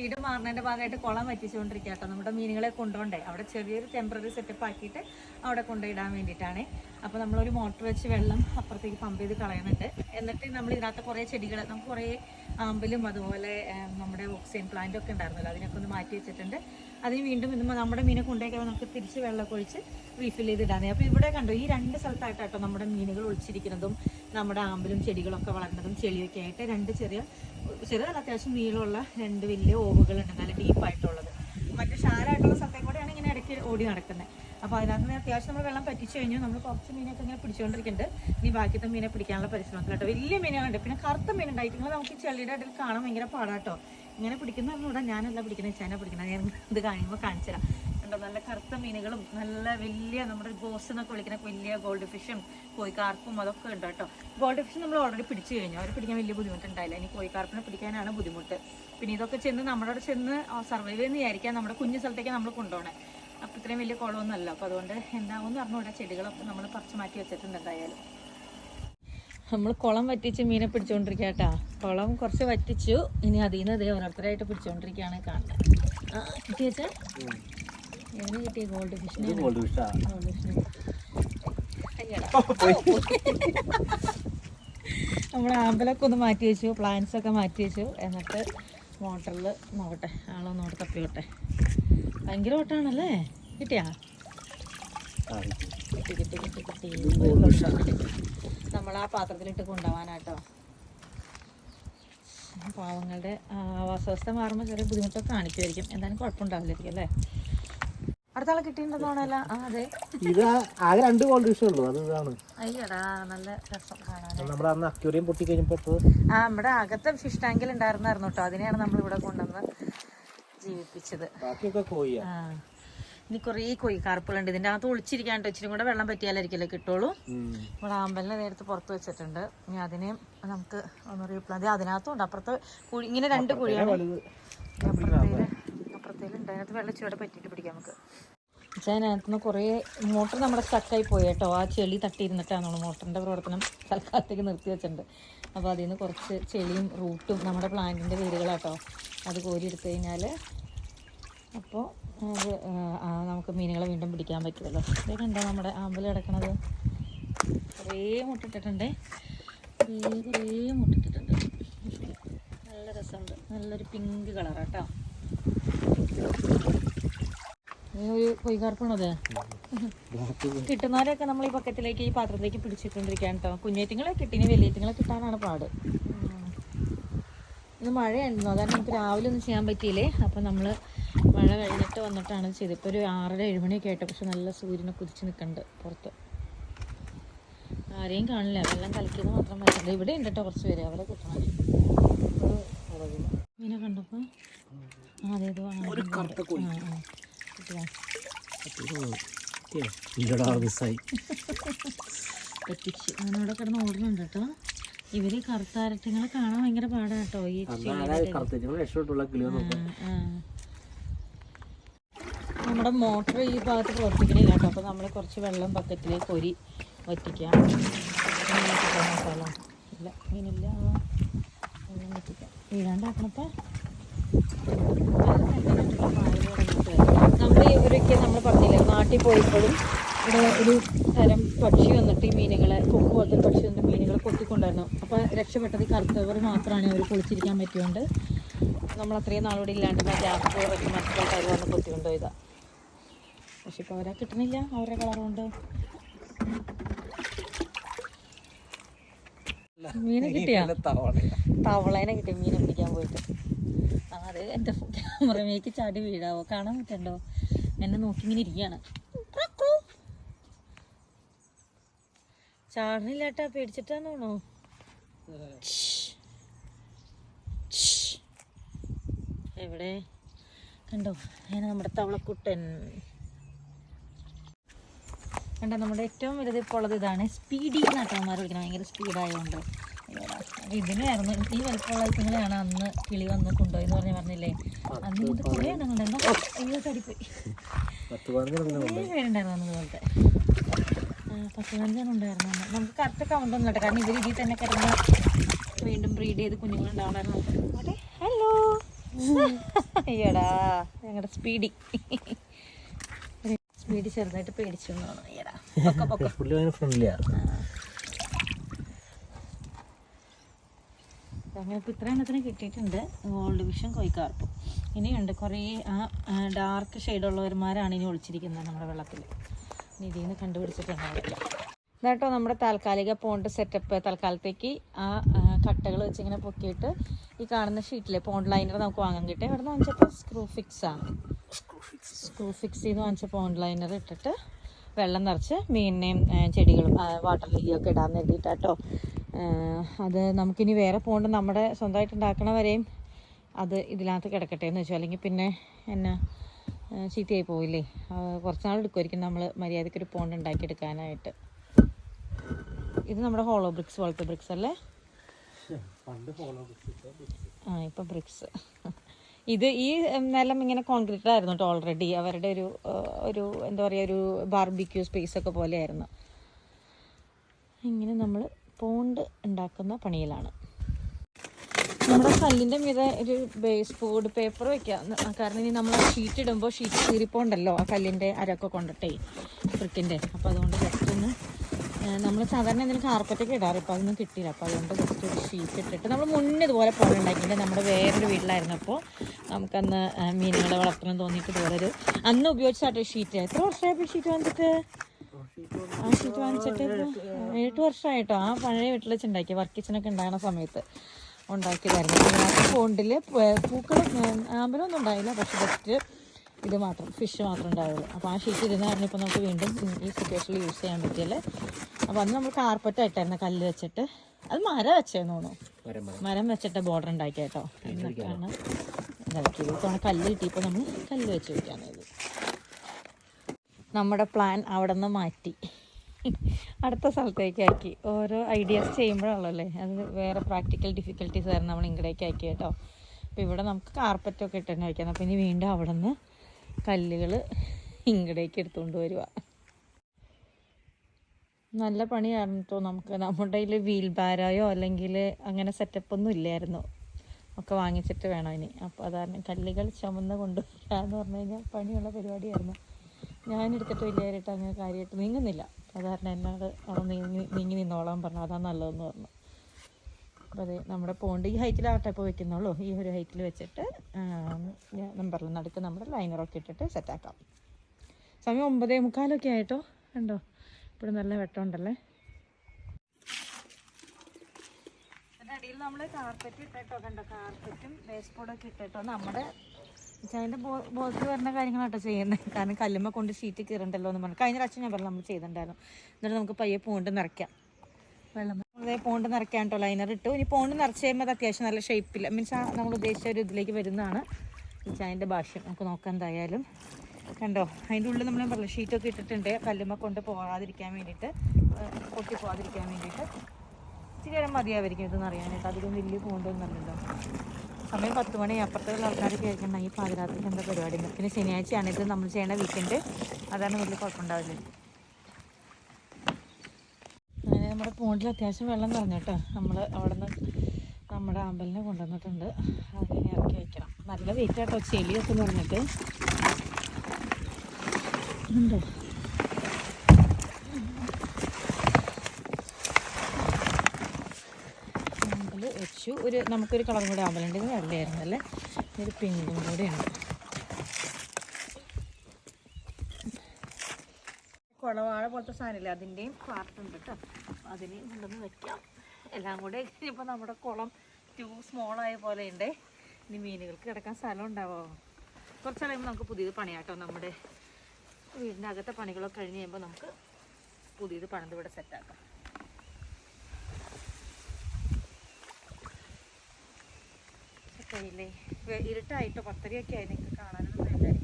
വീട് മാറുന്നതിന്റെ ഭാഗമായിട്ട് കുളം വറ്റിച്ചുകൊണ്ടിരിക്കുക കേട്ടോ. നമ്മുടെ മീനുകളെ കൊണ്ടുപോണ്ടേ അവിടെ ചെറിയൊരു ടെമ്പററി സെറ്റപ്പ് ആക്കിയിട്ട് അവിടെ കൊണ്ടുപോയിടാൻ വേണ്ടിയിട്ടാണ്. അപ്പോൾ നമ്മളൊരു മോട്ടർ വെച്ച് വെള്ളം അപ്പുറത്തേക്ക് പമ്പ് ചെയ്ത് കളയുന്നുണ്ട്. എന്നിട്ട് നമ്മൾ ഇതിനകത്ത് കുറേ ചെടികൾ നമുക്ക് കുറേ ആമ്പലും അതുപോലെ നമ്മുടെ ഓക്സിജൻ പ്ലാന്റ് ഒക്കെ ഉണ്ടായിരുന്നല്ലോ. അതിനൊക്കെ ഒന്ന് മാറ്റി വെച്ചിട്ടുണ്ട്. അതിന് വീണ്ടും ഇന്ന് നമ്മുടെ മീനെ കൊണ്ടുപോയി നമുക്ക് തിരിച്ച് വെള്ളമൊക്കെ ഒഴിച്ച് റീഫിൽ ചെയ്തിടാനേ അപ്പോൾ ഇവിടെ കണ്ടോ ഈ രണ്ട് സ്ഥലത്തായിട്ടോ നമ്മുടെ മീനുകൾ ഒളിച്ചിരിക്കുന്നതും നമ്മുടെ ആമ്പലും ചെടികളൊക്കെ വളർന്നതും ചെളിയൊക്കെ ആയിട്ട് രണ്ട് ചെറിയ ചെറുതല്ല അത്യാവശ്യം നീളമുള്ള രണ്ട് വലിയ ഓവുകളുണ്ട് നല്ല ഡീപ്പായിട്ടുള്ളത്. മറ്റു ഷാരായിട്ടുള്ള സ്ഥലത്തെ കൂടെയാണ് ഇങ്ങനെ ഇടയ്ക്ക് ഓടി നടക്കുന്നത് അപ്പോൾ അതിനകത്ത് നിന്ന് അത്യാവശ്യം നമ്മൾ വെള്ളം പറ്റിച്ചു കഴിഞ്ഞു. നമ്മൾ കുറച്ച് മീനൊക്കെ ഇങ്ങനെ പിടിച്ചുകൊണ്ടിരിക്കുന്നുണ്ട് ഇനി ബാക്കിയത്തെ മീനെ പിടിക്കാനുള്ള പരിശ്രമത്തിലാട്ടോ. വലിയ മീനുകളുണ്ട്. പിന്നെ കറുത്ത മീനുണ്ടായിട്ട് നിങ്ങൾ നമുക്ക് ചെളിയുടെ ഇടയിൽ കാണാൻ ഭയങ്കര പാടാട്ടോ. ഇങ്ങനെ പിടിക്കുന്ന പറഞ്ഞുകൂടാ ഞാനല്ല പിടിക്കുന്നത് ചേന പിടിക്കുന്നത്. ഞാൻ ഇത് കാണുമ്പോൾ കാണിച്ചു തരാം നല്ല കറുത്ത മീനുകളും നല്ല വലിയ നമ്മുടെ ഗോസ് എന്നൊക്കെ വിളിക്കുന്ന വലിയ ഗോൾഡ് ഫിഷും കോഴിക്കാർപ്പും അതൊക്കെ ഉണ്ട് കേട്ടോ. ഗോൾഡ് ഫിഷ് നമ്മൾ ഓൾറെഡി പിടിച്ചു കഴിഞ്ഞു. അവർ പിടിക്കാൻ വലിയ ബുദ്ധിമുട്ടുണ്ടായില്ല. ഇനി കോഴിക്കാർപ്പിനെ പിടിക്കാനാണ് ബുദ്ധിമുട്ട്. പിന്നെ ഇതൊക്കെ ചെന്ന് നമ്മുടെ അവിടെ ചെന്ന് സർവൈവ് ചെയ്യുന്ന വിചാരിക്കാം നമ്മുടെ കുഞ്ഞു സ്ഥലത്തേക്ക് നമ്മൾ കൊണ്ടുപോകണേ അപ്പം ഇത്രയും വലിയ കുളമൊന്നുമല്ല. അപ്പോൾ അതുകൊണ്ട് എന്താവും പറഞ്ഞുകൂടെ ചെടികളൊക്കെ നമ്മൾ പറിച്ചു മാറ്റി വെച്ചിട്ടുണ്ട് എന്തായാലും. നമ്മൾ കുളം വറ്റിച്ച് മീനെ പിടിച്ചുകൊണ്ടിരിക്കുക കേട്ടാ കുളം കുറച്ച് വറ്റിച്ചു. ഇനി അതിൽ നിന്ന് ഇതേ ഓരോരുത്തരായിട്ട് പിടിച്ചുകൊണ്ടിരിക്കുകയാണ് കാണുന്നത് കിട്ടിയച്ചാ എങ്ങനെ കിട്ടിയ ഗോൾഡ് ഫിഷിനെ ഗോൾഡ് ഫിഷാ ഗോൾഡ് ഫിഷിനെ നമ്മൾ ആമ്പലൊക്കെ ഒന്ന് മാറ്റി വെച്ചു. പ്ലാന്റ്സ് ഒക്കെ മാറ്റി വെച്ചു. എന്നിട്ട് മോട്ടറിൽ നോക്കട്ടെ. ആളൊന്നും അവിടെ തപ്പി വിട്ടെ ഭയങ്കര ഓട്ടാണല്ലേ? കിട്ടിയാ? കിട്ടി. കിട്ടി കിട്ടി കിട്ടി. നമ്മൾ ആ പാത്രത്തിലിട്ട് കൊണ്ടുപോകാനാട്ടോ പാവങ്ങളുടെ ആവാസവസ്ഥ മാറുമ്പോൾ ചെറിയ ബുദ്ധിമുട്ടൊക്കെ കാണിക്കുമായിരിക്കും എന്തായാലും കുഴപ്പമുണ്ടാവില്ലായിരിക്കും അല്ലേ? അടുത്ത ആളെ കിട്ടിയിട്ടുണ്ടെന്നോണല്ല ആ അതെ. ഇത് ആകെ രണ്ട് ഉള്ളൂ. അത് ഇതാണ്. അയ്യടാ നല്ല രസം കാണാൻ. നമ്മുടെ അന്ന് അക്യൂറിയം പൊട്ടി കഴിഞ്ഞപ്പോൾ ആ നമ്മുടെ അകത്തെ ഫിഷ് ടാങ്കിൽ ഉണ്ടായിരുന്നായിരുന്നു കേട്ടോ അതിനെയാണ് നമ്മൾ ഇവിടെ കൊണ്ടുവന്ന് ജീവിപ്പിച്ചത്. ബാക്കിയൊക്കെ കോഴിയാ. ആ. ഇനി കുറേ കൊയ് കറുപ്പുകളുണ്ട് ഇതിന്റെ അകത്ത് ഒളിച്ചിരിക്കാണ്ട് ഇച്ചിരി കൂടെ വെള്ളം പറ്റിയാലായിരിക്കല്ലേ കിട്ടുള്ളൂ. നമ്മുടെ ഇവിടെ ആമ്പലിനെ നേരത്തെ പുറത്ത് വെച്ചിട്ടുണ്ട്. ഇനി അതിനെയും നമുക്ക് ഒന്ന് റീപ്ലാന്റ് അതിനകത്തും ഉണ്ട് അപ്പുറത്ത് കുഴി ഇങ്ങനെ രണ്ട് കുഴിയാണ്. അപ്പുറത്തേൽ അപ്പുറത്തേലുണ്ട് അതിനകത്ത് വെള്ളം ചൂടെ പറ്റിയിട്ട് പിടിക്കാം നമുക്ക്. പക്ഷേ അതിനകത്തുനിന്ന് കുറേ മോട്ടർ നമ്മുടെ സ്റ്റക്കായി പോയി കേട്ടോ. ആ ചെളി തട്ടിയിരുന്നിട്ടാണ് നമ്മൾ മോട്ടറിന്റെ പ്രവർത്തനം തൽക്കാലത്തേക്ക് നിർത്തി വെച്ചിട്ടുണ്ട്. അപ്പോൾ അതിൽ നിന്ന് കുറച്ച് ചെളിയും റൂട്ടും നമ്മുടെ പ്ലാന്റിന്റെ വേരുകളാട്ടോ അത് കോരിയെടുത്ത് കഴിഞ്ഞാൽ അപ്പോൾ അത് നമുക്ക് മീനുകളെ വീണ്ടും പിടിക്കാൻ പറ്റുമല്ലോ. ഇതേ നമ്മുടെ ആമ്പൽ കിടക്കണത്? കുറേ മുട്ടിട്ടിട്ടുണ്ടേ. കുറേ കുറേ മുട്ടിട്ടിട്ടുണ്ട്. നല്ല രസമുണ്ട്. നല്ലൊരു പിങ്ക് കളർ കേട്ടോ ഒരു കൊയ്കാർപ്പാണത് കിട്ടുന്നവരൊക്കെ നമ്മൾ ഈ പക്കത്തിലേക്ക് ഈ പാത്രത്തിലേക്ക് പിടിച്ചിട്ടുണ്ടിരിക്കാൻ കേട്ടോ കുഞ്ഞേറ്റിങ്ങളെ കിട്ടിനി വലിയറ്റിങ്ങളെ കിട്ടാനാണ് പാട്. ഇന്ന് മഴയായിരുന്നു. അതാണ് നമുക്ക് രാവിലെ ഒന്നും ചെയ്യാൻ പറ്റിയില്ലേ? അപ്പം നമ്മൾ മഴ കഴിഞ്ഞിട്ട് വന്നിട്ടാണ് ചെയ്തത്. ഇപ്പോൾ ഒരു ആറര ഏഴുമണിയൊക്കെ ആയിട്ട് പക്ഷെ നല്ല സൂര്യനെ കുതിച്ച് നിൽക്കുന്നുണ്ട് പുറത്ത്. ആരെയും കാണില്ല. വെള്ളം കലക്കിയത് മാത്രം പറ്റില്ല ഇവിടെ ഉണ്ട് കേട്ടോ കുറച്ച് പേര്. അവരെ കിട്ടണം. മീനെ കണ്ടപ്പോൾ അതെ ഇത് മിസ്സായി പറ്റിച്ച് അതിനോടെ കിടന്ന് ഓടുന്നുണ്ട് കേട്ടോ ഇവർ കറുത്താരറ്റങ്ങളെ കാണാൻ ഭയങ്കര പാടാട്ടോ ഈ നമ്മുടെ മോട്ടർ ഈ ഭാഗത്ത് പ്രവർത്തിക്കണില്ല കേട്ടോ അപ്പോൾ നമ്മൾ കുറച്ച് വെള്ളം ബക്കറ്റിലേക്ക് ഒരി വറ്റിക്കാം. മസാല ഇല്ല മീനില്ല. വെള്ളം വറ്റിക്കാം നമ്മൾ ഇവരൊക്കെ നമ്മൾ പറഞ്ഞില്ലേ നാട്ടിൽ പോയപ്പോഴും ഇവിടെ ഒരു തരം പക്ഷി വന്നിട്ട് ഈ മീനുകളെ കൊക്ക് പോലത്തെ ഒരു പക്ഷി വന്നിട്ട് മീനുകളെ കൊത്തിക്കൊണ്ടായിരുന്നു അപ്പോൾ രക്ഷപ്പെട്ടത് ഈ കറുത്തവർ മാത്രമാണ് അവർ കുളിച്ചിരിക്കാൻ പറ്റിയോണ്ട്. നമ്മൾ അത്രയും നാളോടെ ഇല്ലാണ്ട് ഗ്യാസ് മറ്റു വന്ന് കൊത്തിക്കൊണ്ടോ ഇതാ പക്ഷെ ഇപ്പോൾ അവരെ കിട്ടണില്ല അവരുടെ കളറുകൊണ്ട് കൊണ്ട്. മീനെ കിട്ടിയാ? തവളേനെ കിട്ടി. മീനെ പിടിക്കാൻ പോയിട്ട്. അത് എന്റെ ക്യാമറമേക്ക് ചാടി വീഴാവോ? കാണാൻ പറ്റണ്ടോ? എന്നെ നോക്കി ഇങ്ങനെ ഇരിക്കുകയാണ്. ചാടണില്ലാട്ടാ പേടിച്ചിട്ടാന്ന് തോന്നോ എവിടെ? കണ്ടോ അങ്ങനെ നമ്മുടെ തവളക്കുട്ടൻ. കണ്ടോ നമ്മുടെ ഏറ്റവും വലുത് ഇപ്പോൾ ഉള്ളത് ഇതാണ്. സ്പീഡി നാട്ടന്മാർ വിളിക്കുന്നത് ഭയങ്കര സ്പീഡായതുകൊണ്ട് ഇതിനായിരുന്നു. ഈ വലുപ്പമുള്ള ഐറ്റങ്ങളെയാണ് അന്ന് കിളി വന്ന് കൊണ്ടുപോയെന്ന് പറഞ്ഞ് പറഞ്ഞില്ലേ? അന്ന് ഇത് കുറേ എണ്ണങ്ങളുണ്ടായിരുന്നു അയ്യോ തടിപ്പോയി പേരുണ്ടായിരുന്നു. അന്ന് ഇതുപോലത്തെ. ആ, പത്ത് പതിനഞ്ചെണ്ണം ഉണ്ടായിരുന്നു നമുക്ക് കറക്റ്റ് കൗണ്ട് ഒന്നും കേട്ടോ. കാരണം ഇവർ ഇതിൽ തന്നെ കിടന്ന് വീണ്ടും ബ്രീഡ് ചെയ്ത് കുഞ്ഞുങ്ങളുണ്ടാവണമായിരുന്നു. ഹലോ അയ്യടാ ഞങ്ങളുടെ സ്പീഡി സ്പീഡി ചെറുതായിട്ട് പേടിച്ചു തോന്നുന്നു. അയ്യടാ പൊക്ക പൊക്ക. പുള്ളി ഭയങ്കര ഫ്രണ്ട്ലിയാ അങ്ങനെ ഇപ്പോൾ ഇത്ര എണ്ണത്തിന് കിട്ടിയിട്ടുണ്ട്. ഗോൾഡ് വിഷൻ കൊയ്ക്കാർപ്പും ഇനിയുണ്ട് കുറേ ആ ഡാർക്ക് ഷെയ്ഡുള്ളവന്മാരാണ് ഇനി ഒളിച്ചിരിക്കുന്നത് നമ്മുടെ വെള്ളത്തിൽ ഇതിൽ നിന്ന് കണ്ടുപിടിച്ചിട്ടുണ്ടാവില്ല ഇതാട്ടോ നമ്മുടെ താൽക്കാലിക പോണ്ട് സെറ്റപ്പ് തൽക്കാലത്തേക്ക് ആ കട്ടകൾ വെച്ച് ഇങ്ങനെ പൊക്കിയിട്ട് ഈ കാണുന്ന ഷീറ്റിലെ പോണ്ട് ലൈനർ നമുക്ക് വാങ്ങാൻ കിട്ടും. ഇവിടെ നിന്ന് വാങ്ങിച്ചപ്പോൾ സ്ക്രൂ ഫിക്സ് ആണ്. സ്ക്രൂ ഫിക്സ് ചെയ്ത് വാങ്ങിച്ച പോണ്ട് ലൈനർ ഇട്ടിട്ട് വെള്ളം നിറച്ച് മീനിനെയും ചെടികളും വാട്ടർ ലില്ലിയൊക്കെ ഇടാൻ വേണ്ടിയിട്ടാട്ടോ. അത് നമുക്കിനി വേറെ പോണ്ട് നമ്മുടെ സ്വന്തമായിട്ട് ഉണ്ടാക്കണ വരെയും അത് ഇതിനകത്ത് കിടക്കട്ടെ എന്ന് വെച്ചു. അല്ലെങ്കിൽ പിന്നെ എന്നാ ചീത്തയായി പോയില്ലേ? കുറച്ച് നാൾ എടുക്കുമായിരിക്കും നമ്മൾ മര്യാദയ്ക്ക് ഒരു പോണ്ട് ഉണ്ടാക്കിയെടുക്കാനായിട്ട്. ഇത് നമ്മുടെ ഹോളോ ബ്രിക്സ് പോലത്തെ ബ്രിക്സ് അല്ലേ? ആ ഇപ്പം ബ്രിക്സ് ഇത് ഈ നിലം ഇങ്ങനെ കോൺക്രീറ്റ് ആയിരുന്നു കേട്ടോ ഓൾറെഡി അവരുടെ ഒരു ഒരു എന്താ പറയുക ഒരു ബാർബിക്യൂ സ്പേസ് ഒക്കെ പോലെയായിരുന്നു. ഇങ്ങനെ നമ്മൾ പോണ്ട് ഉണ്ടാക്കുന്ന പണിയിലാണ്. നമ്മുടെ കല്ലിന്റെ മീതെ ഒരു ബേസ് ബോർഡ് പേപ്പർ വെക്കാം. കാരണം ഇനി നമ്മൾ ഷീറ്റ് ഇടുമ്പോൾ ഷീറ്റ് കീറിപ്പോണ്ടല്ലോ ആ കല്ലിന്റെ അരൊക്കെ കൊണ്ടിട്ടേ ബ്രിക്കിന്റെ അപ്പോൾ അതുകൊണ്ട് ജസ്റ്റ് ഒന്ന് നമ്മൾ സാധാരണ എന്തെങ്കിലും കാർപ്പറ്റൊക്കെ ഇടാറ്. ഇപ്പോൾ അതൊന്നും കിട്ടിയില്ല. അപ്പോൾ അതുകൊണ്ട് ജസ്റ്റ് ഒരു ഷീറ്റ് ഇട്ടിട്ട് നമ്മൾ മുന്നേ ഇതുപോലെ പോലെ ഉണ്ടാക്കിയിട്ട് നമ്മുടെ വേറൊരു വീട്ടിലായിരുന്നപ്പോൾ നമുക്കന്ന് മീനുകളെ വളർത്തണം തോന്നിയിട്ട് ഇതുപോലെ ഒരു അന്ന് ഉപയോഗിച്ചാട്ടോ ഷീറ്റ് എത്ര വർഷമായപ്പോൾ ഷീറ്റ് വന്നിട്ട് ആ ഷീറ്റ് വാങ്ങിച്ചിട്ട് എട്ട് വർഷമായിട്ടോ ആ പഴയ വീട്ടിൽ വെച്ച് ഉണ്ടാക്കിയ. വർക്ക് കിച്ചനൊക്കെ ഉണ്ടാകുന്ന സമയത്ത്. ഉണ്ടാക്കിയതായിരുന്നു. അതിനകത്ത് ഫോണ്ടിൽ പൂക്കൾ ആമ്പലൊന്നും ഉണ്ടായില്ല. പക്ഷെ ജസ്റ്റ് ഇത് മാത്രം ഫിഷ് മാത്രം ഉണ്ടാവുള്ളൂ. അപ്പോൾ ആ ഷീറ്റ് ഇരുന്ന് പറഞ്ഞപ്പോൾ നമുക്ക് വീണ്ടും ഈ സിറ്റുവേഷനിൽ യൂസ് ചെയ്യാൻ പറ്റിയല്ലേ? അപ്പോൾ അന്ന് നമ്മൾ കാർപ്പറ്റ് ആയിട്ടായിരുന്നു കല്ല് വെച്ചിട്ട്. അത് മരം വെച്ചേന്ന് തോന്നുന്നു. മരം വെച്ചിട്ട് ബോർഡർ ഉണ്ടാക്കിയ കേട്ടോ. എന്നൊക്കെയാണ് ഇതാക്കിയത് ഇത്തവണ കല്ല് കിട്ടിയപ്പോൾ നമ്മൾ കല്ല് വെച്ച് വയ്ക്കാനായത് നമ്മുടെ പ്ലാൻ അവിടെ നിന്ന് മാറ്റി. അടുത്ത സ്ഥലത്തേക്ക് ആക്കി. ഓരോ ഐഡിയാസ് ചെയ്യുമ്പോഴല്ലേ അത് വേറെ പ്രാക്ടിക്കൽ ഡിഫിക്കൽട്ടീസ് ആയിരുന്നു നമ്മൾ ഇങ്ങടേക്ക് ആക്കി കേട്ടോ. അപ്പോൾ ഇവിടെ നമുക്ക് കാർപ്പറ്റൊക്കെ ഇട്ട് തന്നെ വയ്ക്കാം അപ്പോൾ ഇനി വീണ്ടും അവിടെ നിന്ന് കല്ലുകൾ ഇങ്ങടേക്ക് എടുത്തുകൊണ്ട് വരിക നല്ല പണിയായിരുന്നു കേട്ടോ നമുക്ക്. നമ്മുടെ കയ്യിൽ വീൽ ബാരായോ അല്ലെങ്കിൽ അങ്ങനെ സെറ്റപ്പ് ഒന്നും ഇല്ലായിരുന്നു. ഒക്കെ വാങ്ങിച്ചിട്ട് വേണം ഇനി. അപ്പോൾ അതാണ് കല്ലുകൾ ചുമന്ന് കൊണ്ടുവരിക എന്ന് പറഞ്ഞു കഴിഞ്ഞാൽ പണിയുള്ള പരിപാടിയായിരുന്നു. ഞാനെടുത്തിട്ട് വലിയ കാര്യമായിട്ട് അങ്ങനെ കാര്യമായിട്ട് നീങ്ങുന്നില്ല. സാധാരണ എന്നോട് അവിടെ നീങ്ങി നീങ്ങി നിന്നോളാൻ പറഞ്ഞു. അതാ നല്ലതെന്ന് പറഞ്ഞു. അപ്പോൾ അതെ നമ്മുടെ പോണ്ട് ഈ ഹൈറ്റിലാവട്ടെ ഇപ്പോൾ വെക്കുന്നുള്ളൂ. ഈ ഒരു ഹൈറ്റിൽ വെച്ചിട്ട് നമ്പറിൽ നടുക്ക് നമ്മുടെ ലൈനറൊക്കെ ഇട്ടിട്ട് സെറ്റാക്കാം സമയം ഒമ്പതേ മുക്കാലൊക്കെ ആയിട്ടോ? കണ്ടോ? ഇവിടെ നല്ല വെട്ടമുണ്ടല്ലേ? അടിയിൽ നമ്മൾ കാർപ്പറ്റ് ഇട്ടിട്ടോ? കണ്ടോ? കാർപ്പറ്റും വേസ്റ്റ് ബോർഡൊക്കെ ഇട്ടിട്ടോ? നമ്മുടെ അതിന്റെ ബോധത്തിൽ വരുന്ന കാര്യങ്ങളാട്ടോ ചെയ്യുന്നത് കാരണം കല്ലുമ്മ കൊണ്ട് ഷീറ്റ് കീറണ്ടല്ലോ എന്ന് പറഞ്ഞു. കഴിഞ്ഞ പ്രാവശ്യം ഞാൻ പറഞ്ഞു നമ്മൾ ചെയ്തിട്ടുണ്ടായിരുന്നു. എന്നിട്ട് നമുക്ക് പയ്യെ പോണ്ട് നിറയ്ക്കാം. വെള്ളം. പോണ്ട് നിറയ്ക്കാൻ കേട്ടോ. ലൈനർ ഇട്ടു. ഇനി പോണ്ട് നിറച്ച് കഴിയുമ്പോൾ അത് അത്യാവശ്യം നല്ല ഷേപ്പില്ല മീൻസ് നമ്മൾ ഉദ്ദേശിച്ച ഒരു ഇതിലേക്ക് വരുന്നതാണ് ഈ ചായന്റെ ഭാഷ്യം. നമുക്ക് നോക്കാം എന്തായാലും. കണ്ടോ? അതിന്റെ ഉള്ളിൽ നമ്മൾ പറഞ്ഞു ഷീറ്റൊക്കെ ഇട്ടിട്ടുണ്ട്. കല്ലുമ്മ കൊണ്ട് പോകാതിരിക്കാൻ വേണ്ടിയിട്ട് പൊട്ടി പോകാതിരിക്കാൻ വേണ്ടിയിട്ട്. ഇച്ചിരി നേരം മതിയായിരിക്കും ഇതെന്ന് അറിയാനായിട്ട്. അധികം വലിയ പോണ്ടൊന്നുമല്ലല്ലോ സമയം പത്ത് മണി അപ്പുറത്തുള്ള ആൾക്കാർ കേൾക്കണം ഈ പാതിരാത്രിക്ക് എന്താ പരിപാടി. പിന്നെ ശനിയാഴ്ചയാണ് ഇത് നമ്മൾ ചെയ്യണ വീക്കെൻഡ് അതാണ് വലിയ കുഴപ്പമുണ്ടാവില്ല. അങ്ങനെ നമ്മുടെ പോണ്ടിൽ അത്യാവശ്യം വെള്ളം നിറഞ്ഞു കേട്ടോ. നമ്മൾ അവിടെ നിന്ന് നമ്മുടെ ആമ്പലിനെ കൊണ്ടുവന്നിട്ടുണ്ട്. അതിനെ ഇറക്കി വയ്ക്കണം നല്ല വെയിറ്റ് കേട്ടോ ചെളിയൊക്കെ നിറഞ്ഞിട്ട്. ഉണ്ടോ ആമ്പൽ വെച്ചു ഒരു നമുക്കൊരു കളറും കൂടെ ആവലുണ്ട് ഇത് വെള്ളയായിരുന്നു അല്ലേ? ഒരു പിങ്കും കൂടെയാണ് കുളവാഴ പോലത്തെ സാധനമില്ല? അതിന്റെയും പാർട്ടുണ്ട് കേട്ടോ അതിനെയും കൊണ്ടുവന്ന് വെക്കാം. എല്ലാം കൂടെ ഇപ്പോൾ നമ്മുടെ കുളം ടു സ്മോൾ ആയ പോലെ ഉണ്ട്. ഇനി മീനുകൾക്ക് കിടക്കാൻ സ്ഥലം ഉണ്ടാവോ? കുറച്ച് കഴിയുമ്പോൾ നമുക്ക് പുതിയത് പണിയാട്ടോ. നമ്മുടെ വീടിന്റെ അകത്തെ പണികളൊക്കെ കഴിഞ്ഞ് കഴിയുമ്പോൾ നമുക്ക് പുതിയത് പണിത് ഇവിടെ സെറ്റാക്കാം സെറ്റായില്ലേ ഇരുട്ടായിട്ട് പത്തരയൊക്കെ ആയി നിങ്ങൾക്ക് കാണാനൊന്നും